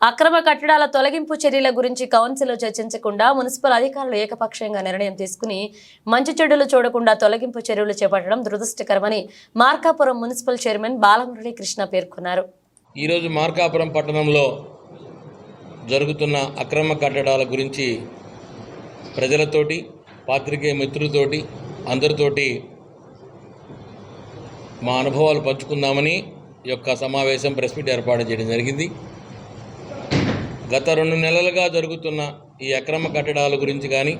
అక్రమ కట్టడాల తొలగింపు చర్యల గురించి కౌన్సిల్లో చర్చించకుండా మున్సిపల్ అధికారులు ఏకపక్షంగా నిర్ణయం తీసుకుని మంచి చెడులు చూడకుండా తొలగింపు చర్యలు చేపట్టడం దురదృష్టకరమని మార్కాపురం మున్సిపల్ చైర్మన్ బాలమురళీ కృష్ణ పేర్కొన్నారు. ఈరోజు మార్కాపురం పట్టణంలో జరుగుతున్న అక్రమ కట్టడాల గురించి ప్రజలతోటి పాత్రికేయ మిత్రులతోటి అందరితోటి మా అనుభవాలు పంచుకుందామని యొక్క సమావేశం ప్రెస్ మీట్ ఏర్పాటు చేయడం జరిగింది. గత రెండు నెలలుగా జరుగుతున్న ఈ అక్రమ కట్టడాల గురించి కానీ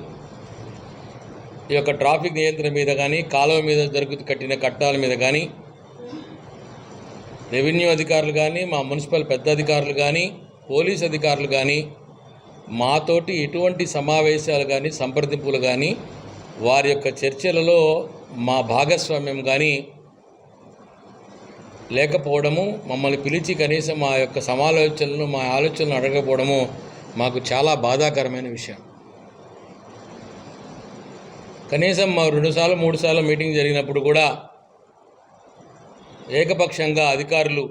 ఈ యొక్క ట్రాఫిక్ నియంత్రణ మీద కానీ కాలువ మీద జరుగు కట్టిన కట్టాల మీద కానీ రెవెన్యూ అధికారులు కానీ మా మున్సిపల్ పెద్ద అధికారులు కానీ పోలీస్ అధికారులు కానీ మాతోటి ఎటువంటి సమావేశాలు కానీ సంప్రదింపులు కానీ వారి యొక్క చర్చలలో మా భాగస్వామ్యం కానీ లేకపోవడము మమ్మల్ని పిలిచి కనీసం మా యొక్క సమాలోచనలు మా ఆలోచనలు అడగకపోవడము మాకు చాలా బాధాకరమైన విషయం. కనీసం మా రెండుసార్లు మూడుసార్లు మీటింగ్ జరిగినప్పుడు కూడా ఏకపక్షంగా అధికారులు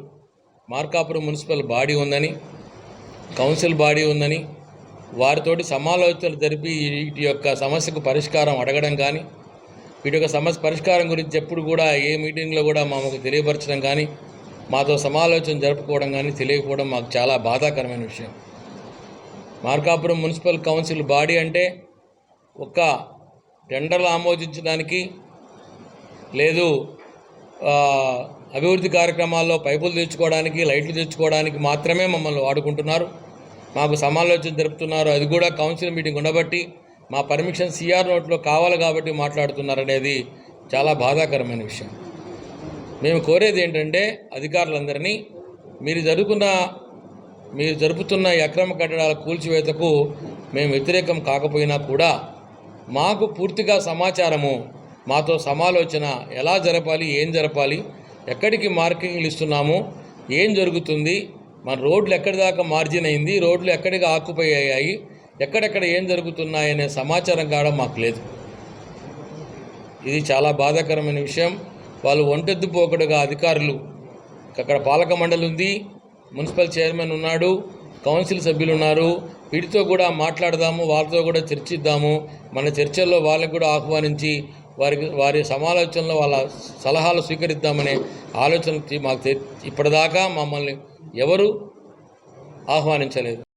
మార్కాపురం మున్సిపల్ బాడీ ఉందని కౌన్సిల్ బాడీ ఉందని వారితోటి సమాలోచనలు జరిపి వీటి యొక్క సమస్యకు పరిష్కారం అడగడం కానీ వీటి యొక్క సమస్య పరిష్కారం గురించి ఎప్పుడు కూడా ఏ మీటింగ్లో కూడా మాకు తెలియపరచడం కానీ మాతో సమాలోచన జరుపుకోవడం కానీ తెలియకపోవడం మాకు చాలా బాధాకరమైన విషయం. మార్కాపురం మున్సిపల్ కౌన్సిల్ బాడీ అంటే ఒక టెండర్లు ఆమోదించడానికి లేదు అభివృద్ధి కార్యక్రమాల్లో పైపులు తెచ్చుకోవడానికి లైట్లు తెచ్చుకోవడానికి మాత్రమే మమ్మల్ని వాడుకుంటున్నారు. మాకు సమాలోచన జరుపుతున్నారు. అది కూడా కౌన్సిల్ మీటింగ్ ఉండబట్టి మా పర్మిషన్ సిఆర్ నోట్లో కావాలి కాబట్టి మాట్లాడుతున్నారు అనేది చాలా బాధాకరమైన విషయం. మేము కోరేది ఏంటంటే అధికారులందరినీ మీరు జరుగుతున్న మీరు జరుపుతున్న ఈ అక్రమ కట్టడాల కూల్చివేతకు మేము వ్యతిరేకం కాకపోయినా కూడా మాకు పూర్తిగా సమాచారము మాతో సమాలోచన ఎలా జరపాలి ఏం జరపాలి ఎక్కడికి మార్కింగ్లు ఇస్తున్నాము ఏం జరుగుతుంది మన రోడ్లు ఎక్కడి దాకా మార్జిన్ అయింది రోడ్లు ఎక్కడికి ఆక్యుపై అయ్యాయి ఎక్కడెక్కడ ఏం జరుగుతున్నాయనే సమాచారం కావడం మాకు లేదు. ఇది చాలా బాధాకరమైన విషయం. వాళ్ళు ఒంటెద్దు పోకడుగా అధికారులు. అక్కడ పాలక మండలి ఉంది. మున్సిపల్ చైర్మన్ ఉన్నాడు. కౌన్సిల్ సభ్యులు ఉన్నారు వీటితో కూడా మాట్లాడదాము. వాళ్ళతో కూడా చర్చిద్దాము. మన చర్చల్లో వాళ్ళకి కూడా ఆహ్వానించి వారికి వారి సమాలోచనలో వాళ్ళ సలహాలు స్వీకరిద్దామనే ఆలోచన మాకు ఇప్పటిదాకా మమ్మల్ని ఎవరు ఆహ్వానించలేదు.